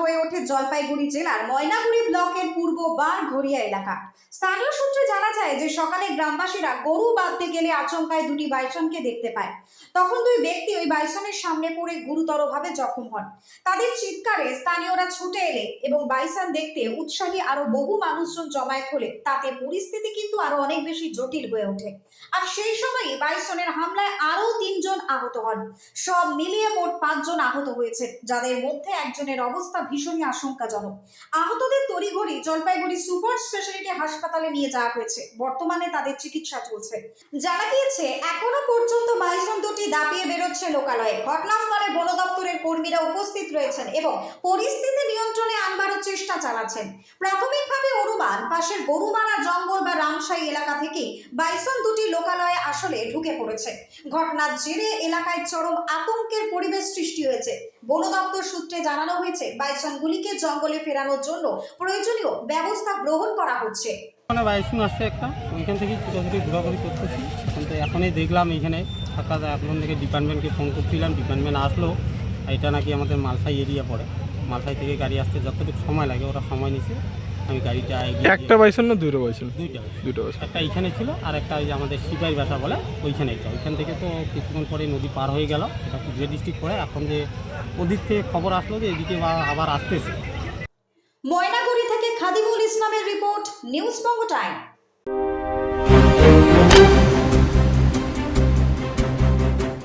হয়ে ওঠে জলপাইগুড়ি জেলার ময়নাগুড়ি ব্লকের পূর্ব বারঘড়িয়া এলাকা। স্থানীয় সূত্রে জানা যায় যে, সকালে গ্রামবাসীরা গরু বাঁধতে গেলে আচমকায় দুটি বাইসনকে দেখতে পায়। তখন দুই ব্যক্তি ওই বাইসনের সামনে পড়ে গুরুতরভাবে জখম হন। তাদের চিৎকারে স্থানীয়রা ছুটে এলে এবং বাইসন দেখতে উৎসাহী আরও বহু মানুষজন জমায়েত হলে তাতে পরিস্থিতি কিন্তু আরও অনেক বেশি জটিল হয়ে ওঠে। আর সেই সময়ই বাইসনের হামলায় আরও তিনজন আহত হন। সব মিলিয়ে মোট পাঁচজন আহত হয়েছে যাদের মধ্যে একজনের অবস্থা ভীষণই আশঙ্কাজনক। আহতদের তড়িঘড়ি জলপাইগুড়ি সুপার স্পেশালিটি হাসপাতালে নিয়ে যাওয়া হয়েছে। বর্তমানে তাদের চিকিৎসা চলছে। জানা গিয়েছে, এখনও পর্যন্ত বাইসন দুটি দাপিয়ে বেরোচ্ছে লোকালয়ে। ঘটনাস্থলে বন দপ্তরের কর্মীরা উপস্থিত রয়েছেন এবং পরিস্থিতি নিয়ন্ত্রণে আনবারও চেষ্টা চালাচ্ছেন। প্রাথমিকভাবে অনুমান পাশের গরুমারা জঙ্গল বা রামশাহী এলাকা থেকে বাইসন দুটি লোকালয়ে আসলে ঢুকে পড়েছে। ঘটনার জেরে এলাকায় চরম আতঙ্কের পরিবেশ সৃষ্টি হয়েছে। বন দপ্তর সূত্রে জানানো হয়েছে, বাইসনগুলিকে জঙ্গলে ফেরানোর জন্য প্রয়োজনীয় ব্যবস্থা গ্রহণ করা হচ্ছে। ওখানে বাইসুন আসছে একটা, ওইখান থেকেই ছুটোছুটি ঘোরাঘুরি করতেছি। কিন্তু এখনই দেখলাম এইখানে ফাঁকা এখন থেকে ডিপার্টমেন্টকে ফোন করছিলাম, ডিপার্টমেন্ট আসলো। এটা নাকি আমাদের মালসাই এরিয়া পড়ে। মালসাই থেকে গাড়ি আসতে যতটুকু সময় লাগে, ওরা সময় নিছে। আমি গাড়িটা এগিয়ে একটা বাইসন না দুটো বাইসন দুইটা দুটো বাইসন একটা এখানে ছিল আর একটা ওই যে আমাদের সিপাহী বাসা বলে ওইখানে এটা ওইখান থেকে তো কিছুক্ষণ পরে নদী পার হয়ে গেল। সেটা কুচবিহার ডিস্ট্রিক্ট পরে। এখন যে ওদিক থেকে খবর আসলো যে এদিকে আবার আসতেছে। ময়নাগুড়ি থেকে খাদিমুল ইসলামের রিপোর্ট নিউজ বঙ্গ টাইম।